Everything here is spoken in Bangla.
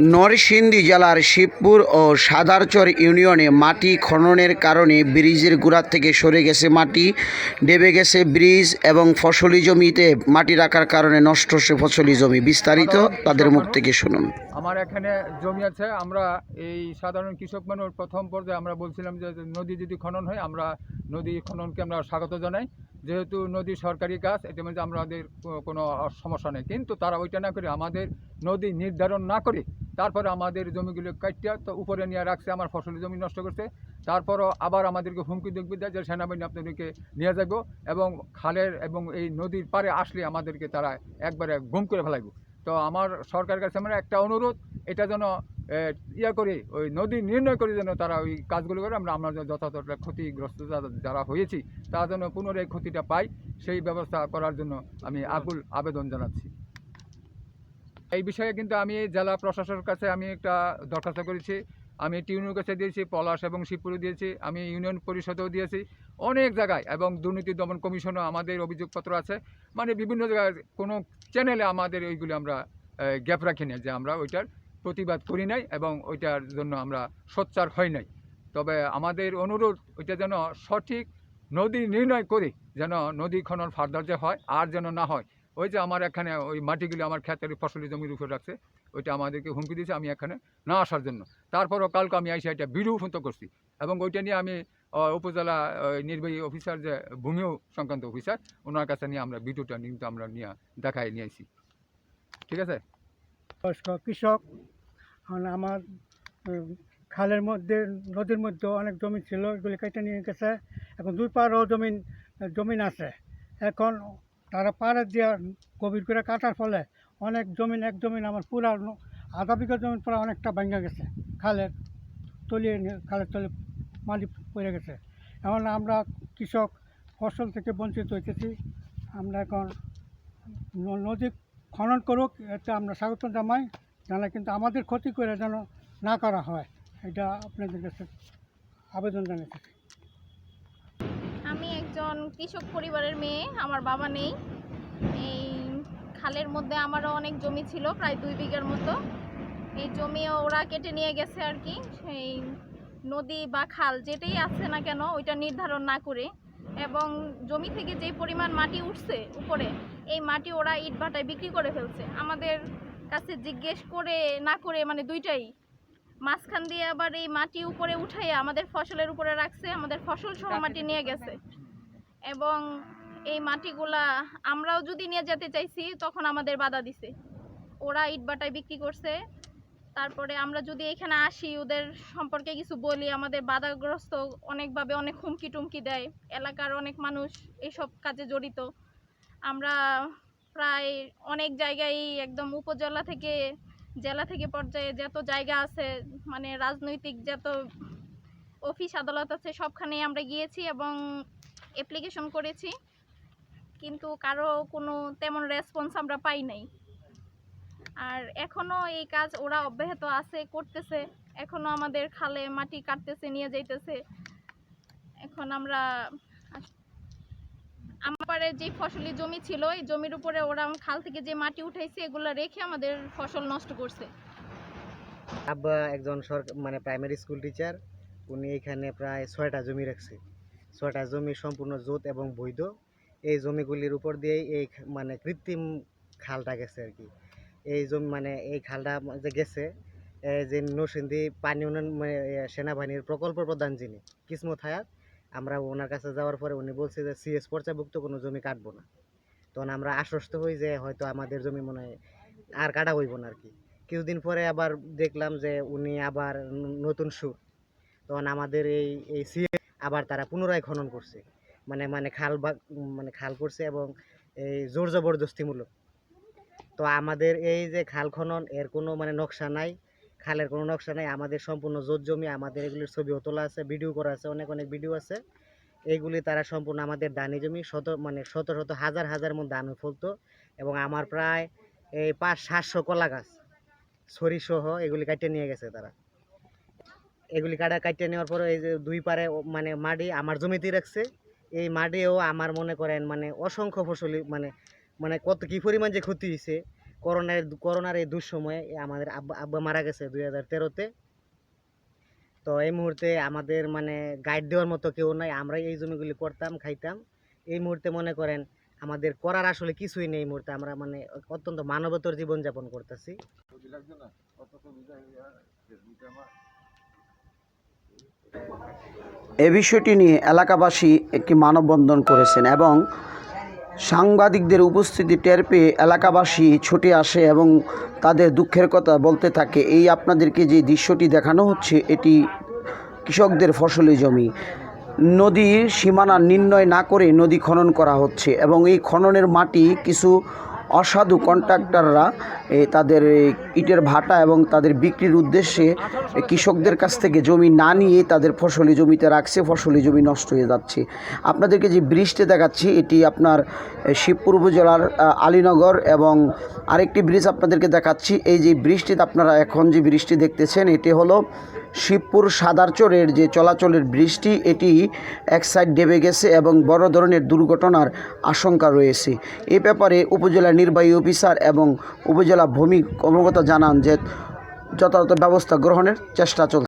নরসিংদী জেলার শিবপুর ও সাদারচর ইউনিয়নে মাটি খননের কারণে ব্রিজের গোড়া থেকে সরে গেছে মাটি, ডেবে গেছে ব্রিজ এবং ফসলি জমিতে মাটি রাখার কারণে নষ্ট হচ্ছে ফসলি জমি। বিস্তারিত তাদের মুখ থেকে শুনুন। আমার এখানে জমি আছে, আমরা এই সাধারণ কৃষক মানুষ প্রথম পর্যায়ে আমরা বলছিলাম যে নদী যদি খনন হয়, আমরা নদী খননকে আমরা স্বাগত জানাই। যেহেতু নদী সরকারি কাজ, এতে মধ্যে আমাদের কোনো সমস্যা নেই। কিন্তু তারা ওইটা না করে আমাদের নদী নির্ধারণ না করে তারপরে আমাদের জমিগুলো কাটিয়ে তো উপরে নিয়ে রাখছে আমার ফসলি জমি নষ্ট করছে। তারপরও আবার আমাদেরকে হুমকি দুমকি দেয় যে সেনাবাহিনী আপনাদেরকে নিয়ে যাব এবং খালের এবং এই নদীর পারে আসলে আমাদেরকে তারা একবারে গুম করে ফেলাইব। তো আমার সরকারের কাছে আমার একটা অনুরোধ, এটা যেন ইয়া করে, ওই নদী নির্ণয় করে যেন তারা ওই কাজগুলো করে, আমরা আমরা যথাযথ ক্ষতিগ্রস্ত যারা- যারা হয়েছি তারা যেন পুনরায় ক্ষতিটা পাই সেই ব্যবস্থা করার জন্য আমি আকুল আবেদন জানাচ্ছি। এই বিষয়ে কিন্তু আমি জেলা প্রশাসনের কাছে আমি একটা দরখাস্ত করেছি। আমি টিউনের কাছে দিয়েছি, পলাশ এবং শিবপুরে দিয়েছি, আমি ইউনিয়ন পরিষদেও দিয়েছি। অনেক জায়গায় এবং দুর্নীতি দমন কমিশনও আমাদের অভিযোগপত্র আছে। মানে বিভিন্ন জায়গায় কোনো চ্যানেলে আমাদের ওইগুলো আমরা গ্যাপ রাখি না যে আমরা ওইটার প্রতিবাদ করি নাই এবং ওইটার জন্য আমরা সোচ্চার হই নাই। তবে আমাদের অনুরোধ, ওইটা যেন সঠিক নদী নির্ণয় করে, যেন নদী খনন ফার্দার যে হয় আর যেন না হয়। ওই যে আমার এখানে ওই মাটিগুলি আমার ক্ষেতের ফসলি জমির উপর রাখছে, ওইটা আমাদেরকে হুমকি দিয়েছে আমি এখানে না আসার জন্য। তারপরও কালকে আমি আইসা এটা ফোন করছি এবং ওইটা নিয়ে আমি উপজেলা নির্বাহী অফিসার যে ভূমিও সংক্রান্ত অফিসার, ওনার কাছে নিয়ে আমরা ভিডিওটা কিন্তু আমরা নিয়ে দেখাই নিয়ে আইছি। ঠিক আছে? কৃষক আর আমার খালের মধ্যে, নদীর মধ্যে অনেক জমি ছিল, এগুলি কেটে নিয়ে গেছে। এখন দুই পাড়ও জমিন জমিন আছে। এখন তারা পাড়ে দিয়ে গভীর করে কাটার ফলে অনেক জমিন, এক জমিন আমার পুরা আধা বিঘা জমিন পুরো অনেকটা ভেঙে গেছে। খালের তলিয়ে খালের তলে মাটি পড়ে গেছে। এখন আমরা কৃষক ফসল থেকে বঞ্চিত হইতেছি। আমরা এখন নদী খনন করুক, এতে আমরা স্বাগত জানাই। জানা কিন্তু আমাদের ক্ষতি করে যেন না করা হয়, এটা আপনাদের কাছে আবেদন একজন কৃষক পরিবারের মেয়ে আমার বাবা নেই। এই খালের মধ্যে আমারও অনেক জমি ছিল প্রায় দুই বিঘার মতো। এই জমি ওরা কেটে নিয়ে গেছে আর কি। সেই নদী বা খাল যেটাই আছে না কেন ওইটা নির্ধারণ না করে। এবং জমি থেকে যে পরিমাণ মাটি উঠছে উপরে এই মাটি ওরা ইট ভাটায় বিক্রি করে ফেলছে। আমাদের কাছে জিজ্ঞেস করে না করে মানে দুইটাই। মাঝখান দিয়ে আবার এই মাটি উপরে উঠাইয়া আমাদের ফসলের উপরে রাখছে আমাদের ফসল সহ মাটি নিয়ে গেছে। এবং এই মাটিগুলা আমরাও যদি নিয়ে যেতে চাইছি, তখন আমাদের বাধা দিছে। ওরা ইটবাটায় বিক্রি করছে। তারপরে আমরা যদি এখানে আসি, ওদের সম্পর্কে কিছু বলি, আমাদের বাধাগ্রস্ত অনেকভাবে অনেক হুমকি টুমকি দেয়। এলাকার অনেক মানুষ এইসব কাজে জড়িত। আমরা প্রায় অনেক জায়গায় একদম উপজেলা থেকে জেলা থেকে পর্যায়ে যত জায়গা আছে মানে রাজনৈতিক যত অফিস আদালত আছে, সবখানেই আমরা গিয়েছি এবং অ্যাপ্লিকেশন করেছি, কিন্তু কারও কোনো তেমন রেসপন্স আমরা পাই নাই। আর এখনও এই কাজ ওরা অব্যাহত আছে, করতেছে। এখনও আমাদের খালে মাটি কাটতেছে, নিয়ে যাইতেছে। এখন আমরা আমার যে ফসলি জমি ছিল, এই জমির উপরে ওরা খাল থেকে যে মাটি উঠাইছে, এগুলো রেখে আমাদের ফসল নষ্ট করছে। আব্বা একজন সরকার মানে প্রাইমারি স্কুল টিচার উনি এখানে প্রায় ছয়টা জমি রাখছে। ছয়টা জমি সম্পূর্ণ জোত এবং বৈধ। এই জমিগুলির উপর দিয়েই এই মানে কৃত্রিম খালটা গেছে আর কি। এই জমি মানে এই খালটা যে গেছে যে নরসিংদী পানি উন্নয়ন মানে, সেনাবাহিনীর প্রকল্প প্রধান যিনি কিসমত হায়াত আমরা ওনার কাছে যাওয়ার পরে উনি বলছে যে সিএস পর্যায়ভুক্ত কোনো জমি কাটবো না। তখন আমরা আশ্বস্ত হই যে হয়তো আমাদের জমি মনে হয় আর কাটা হইব না আর কি। কিছুদিন পরে আবার দেখলাম যে উনি আবার নতুন সুর। তখন আমাদের এই এই আবার তারা পুনরায় খনন করছে। মানে মানে খাল বা মানে খাল করছে এবং এই জোর জবরদস্তিমূলক। তো আমাদের এই যে খাল খনন, এর কোনো মানে নকশা নাই। খালের কোনো নকশা নাই। আমাদের সম্পূর্ণ জোর জমি, আমাদের এগুলির ছবিও তোলা আছে, ভিডিও করা আছে, অনেক অনেক ভিডিও আছে। এইগুলি তারা সম্পূর্ণ আমাদের দানি জমি, শত মানে শত শত, হাজার হাজার মন ধান ফলতো। এবং আমার প্রায় এই পাঁচ, সাতশো কলা গাছ সহ এগুলি কাটে নিয়ে গেছে তারা। এগুলি কাটা কাটিয়ে নেওয়ার পরে এই যে দুই পারে মানে মাটি আমার জমিতেই রাখছে। এই মাটিও আমার মনে করেন মানে অসংখ্য ফসলি মানে মানে কত কি পরিমাণ যে ক্ষতি হয়েছে করোনার করোনার এই দুঃসময়ে আমাদের আব্বা আব্বা মারা গেছে দুই হাজার তেরোতে। তো এই মুহূর্তে আমাদের মানে গাইড দেওয়ার মতো কেউ নাই, আমরাই এই জমিগুলি করতাম, খাইতাম। এই মুহূর্তে মনে করেন আমাদের করার আসলে কিছুই নেই মুহূর্তে, আমরা মানে অত্যন্ত মানবতর জীবনযাপন করতেছি। এ বিষয়টি নিয়ে এলাকাবাসী একটি মানববন্ধন করেছেন এবং সাংবাদিকদের উপস্থিতি টের পেয়ে এলাকাবাসী ছুটে আসে এবং তাদের দুঃখের কথা বলতে থাকে। এই আপনাদেরকে যে দৃশ্যটি দেখানো হচ্ছে, এটি কৃষকদের ফসলি জমি। নদীর সীমানা নির্ণয় না করে নদী খনন করা হচ্ছে এবং এই খননের মাটি কিছু অসাধু কন্ট্রাক্টররা তাদের ইটের ভাটা এবং তাদের বিক্রির উদ্দেশ্যে কৃষকদের কাছ থেকে জমি না নিয়ে তাদের ফসলি জমিতে রাখছে, ফসলি জমি নষ্ট হয়ে যাচ্ছে। আপনাদেরকে যে ব্রিজটি দেখাচ্ছি, এটি আপনার শিবপুর উপজেলার আলীনগর এবং আরেকটি ব্রিজ আপনাদেরকে দেখাচ্ছি। এই যে ব্রিজটিতে আপনারা এখন যে ব্রিজটি দেখতেছেন, এটি হলো শিবপুর সাদারচরের যে চলাচলের বৃষ্টি এটি এক সাইড ডেবে গেছে এবং বড় ধরনের দুর্ঘটনার আশঙ্কা রয়েছে। এ ব্যাপারে উপজেলা নির্বাহী অফিসার এবং উপজেলা ভূমি কর্মকর্তা জানান যে যথাযথ ব্যবস্থা গ্রহণের চেষ্টা চলছে।